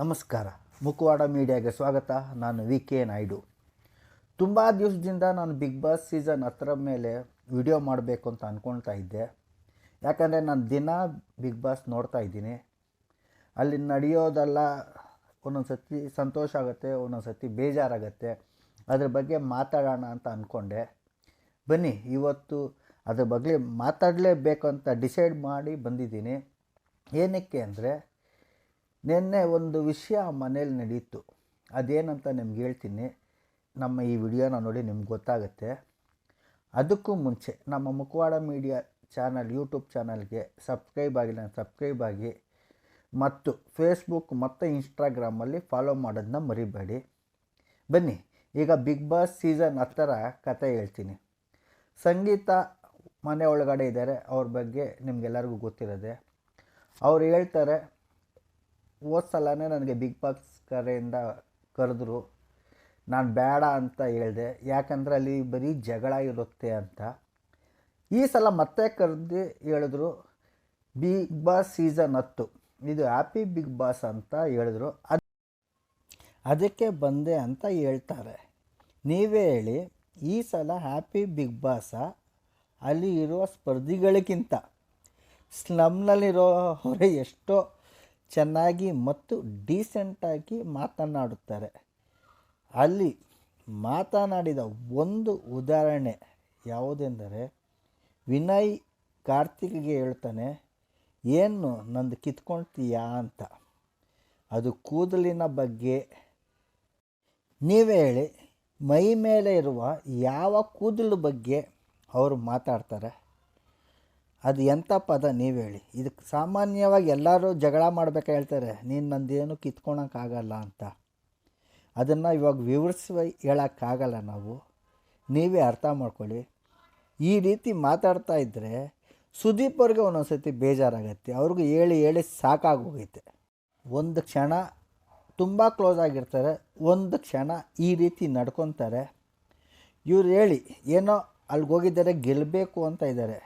ನಮಸ್ಕಾರ. ಮುಖವಾಡ ಮೀಡಿಯಾಗೆ ಸ್ವಾಗತ. ನಾನು ವಿ ಕೆ ನಾಯ್ಡು. ತುಂಬ ದಿವಸದಿಂದ ನಾನು ಬಿಗ್ ಬಾಸ್ ಸೀಸನ್ ಹತ್ತರ ಮೇಲೆ ವಿಡಿಯೋ ಮಾಡಬೇಕು ಅಂತ ಅಂದ್ಕೊಳ್ತಾ ಇದ್ದೆ. ಯಾಕಂದರೆ ನಾನು ದಿನ ಬಿಗ್ ಬಾಸ್ ನೋಡ್ತಾ ಇದ್ದೀನಿ. ಅಲ್ಲಿ ನಡೆಯೋದೆಲ್ಲ ಒಂದೊಂದು ಸತಿ ಸಂತೋಷ ಆಗುತ್ತೆ ಒಂದೊಂದು ಸತಿ ಬೇಜಾರಾಗುತ್ತೆ. ಅದ್ರ ಬಗ್ಗೆ ಮಾತಾಡೋಣ ಅಂತ ಅಂದ್ಕೊಂಡೆ ಬನ್ನಿ, ಇವತ್ತು ಅದ್ರ ಬಗ್ಗೆ ಮಾತಾಡಲೇಬೇಕು ಅಂತ ಡಿಸೈಡ್ ಮಾಡಿ ಬಂದಿದ್ದೀನಿ. ಏನಕ್ಕೆ ಅಂದರೆ, ನಿನ್ನೆ ಒಂದು ವಿಷಯ ಮನೇಲಿ ನಡೀತು. ಅದೇನಂತ ನಿಮ್ಗೆ ಹೇಳ್ತೀನಿ. ನಮ್ಮ ಈ ವಿಡಿಯೋನ ನೋಡಿ ನಿಮ್ಗೆ ಗೊತ್ತಾಗುತ್ತೆ. ಅದಕ್ಕೂ ಮುಂಚೆ ನಮ್ಮ ಮುಖವಾಡ ಮೀಡಿಯಾ ಚಾನಲ್ ಯೂಟ್ಯೂಬ್ ಚಾನಲ್ಗೆ ಸಬ್ಸ್ಕ್ರೈಬ್ ಆಗಿಲ್ಲ ಸಬ್ಸ್ಕ್ರೈಬ್ ಆಗಿ, ಮತ್ತು ಫೇಸ್ಬುಕ್ ಮತ್ತು ಇನ್ಸ್ಟಾಗ್ರಾಮಲ್ಲಿ ಫಾಲೋ ಮಾಡೋದನ್ನ ಮರಿಬೇಡಿ. ಬನ್ನಿ, ಈಗ ಬಿಗ್ ಬಾಸ್ ಸೀಸನ್ ಹತ್ತರ ಕತೆ ಹೇಳ್ತೀನಿ. ಸಂಗೀತ ಮನೆ ಒಳಗಡೆ ಇದ್ದಾರೆ, ಅವ್ರ ಬಗ್ಗೆ ನಿಮಗೆಲ್ಲರಿಗೂ ಗೊತ್ತಿರೋದೆ. ಅವ್ರು ಹೇಳ್ತಾರೆ, ಹೋದ ಸಲನೇ ನನಗೆ ಬಿಗ್ ಬಾಸ್ ಕರೆಯಿಂದ ಕರೆದ್ರು, ನಾನು ಬೇಡ ಅಂತ ಹೇಳಿದೆ, ಯಾಕಂದರೆ ಅಲ್ಲಿ ಬರೀ ಜಗಳ ಇರುತ್ತೆ ಅಂತ. ಈ ಸಲ ಮತ್ತೆ ಕರೆದು ಹೇಳಿದ್ರು ಬಿಗ್ ಬಾಸ್ ಸೀಸನ್ ಹತ್ತು. ಇದು ಹ್ಯಾಪಿ ಬಿಗ್ ಬಾಸ್ ಅಂತ ಹೇಳಿದ್ರು. ಅದು, ಅದಕ್ಕೆ ಬಂದೆ ಅಂತ ಹೇಳ್ತಾರೆ. ನೀವೇ ಹೇಳಿ, ಈ ಸಲ ಹ್ಯಾಪಿ ಬಿಗ್ ಬಾಸ ಅಲ್ಲಿ ಇರುವ ಸ್ಪರ್ಧಿಗಳಿಗಿಂತ ಸ್ಲಮ್ನಲ್ಲಿರೋ ಹೊರೆ ಎಷ್ಟೋ ಚೆನ್ನಾಗಿ ಮತ್ತು ಡೀಸೆಂಟಾಗಿ ಮಾತನಾಡುತ್ತಾರೆ. ಅಲ್ಲಿ ಮಾತನಾಡಿದ ಒಂದು ಉದಾಹರಣೆ ಯಾವುದೆಂದರೆ, ವಿನಯ್ ಕಾರ್ತಿಕ್ಗೆ ಹೇಳ್ತಾನೆ, ಏನು ನಂದು ಕಿತ್ಕೊಳ್ತೀಯಾ ಅಂತ. ಅದು ಕೂದಲಿನ ಬಗ್ಗೆ. ನೀವೇ ಹೇಳಿ, ಮೈ ಮೇಲೆ ಇರುವ ಯಾವ ಕೂದಲು ಬಗ್ಗೆ ಅವರು ಮಾತಾಡ್ತಾರೆ. ಅದು ಎಂಥ ಪದ ನೀವು ಹೇಳಿ ಇದಕ್ಕೆ ಸಾಮಾನ್ಯವಾಗಿ ಎಲ್ಲರೂ ಜಗಳ ಮಾಡ್ಬೇಕು ಹೇಳ್ತಾರೆ, ನೀನು ನಂದೇನು ಕಿತ್ಕೊಳಕ್ಕಾಗಲ್ಲ ಅಂತ. ಅದನ್ನು ಇವಾಗ ವಿವರಿಸಿ ಹೇಳೋಕ್ಕಾಗಲ್ಲ ನಾವು. ನೀವೇ ಅರ್ಥ ಮಾಡ್ಕೊಳ್ಳಿ. ಈ ರೀತಿ ಮಾತಾಡ್ತಾ ಇದ್ದರೆ ಸುದೀಪ್ ಅವ್ರಿಗೆ ಒಂದೊಂದ್ಸತಿ ಬೇಜಾರಾಗತ್ತೆ. ಅವ್ರಿಗೂ ಹೇಳಿ ಹೇಳಿ ಸಾಕಾಗೋಗೈತೆ. ಒಂದು ಕ್ಷಣ ತುಂಬ ಕ್ಲೋಸ್ ಆಗಿರ್ತಾರೆ, ಒಂದು ಕ್ಷಣ ಈ ರೀತಿ ನಡ್ಕೊತಾರೆ. ಇವ್ರು ಹೇಳಿ, ಏನೋ ಅಲ್ಲಿಗೆ ಹೋಗಿದ್ದಾರೆ ಗೆಲ್ಲಬೇಕು ಅಂತ ಇದ್ದಾರೆ.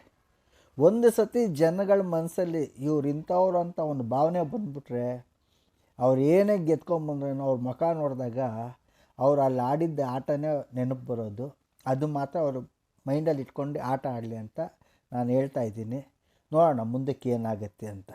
ಒಂದು ಸತಿ ಜನಗಳ ಮನಸ್ಸಲ್ಲಿ ಇವ್ರು ಇಂಥವ್ರು ಅಂತ ಒಂದು ಭಾವನೆ ಬಂದುಬಿಟ್ರೆ, ಅವ್ರು ಏನೇ ಗೆದ್ಕೊಂಬಂದ್ರೇನೋ ಅವ್ರ ಮುಖ ನೋಡಿದಾಗ ಅವ್ರು ಅಲ್ಲಿ ಆಡಿದ್ದ ಆಟನೇ ನೆನಪು ಬರೋದು. ಅದು ಮಾತ್ರ ಅವರು ಮೈಂಡಲ್ಲಿ ಇಟ್ಕೊಂಡು ಆಟ ಆಡಲಿ ಅಂತ ನಾನು ಹೇಳ್ತಾ ಇದ್ದೀನಿ. ನೋಡೋಣ ಮುಂದಕ್ಕೆ ಏನಾಗುತ್ತೆ ಅಂತ.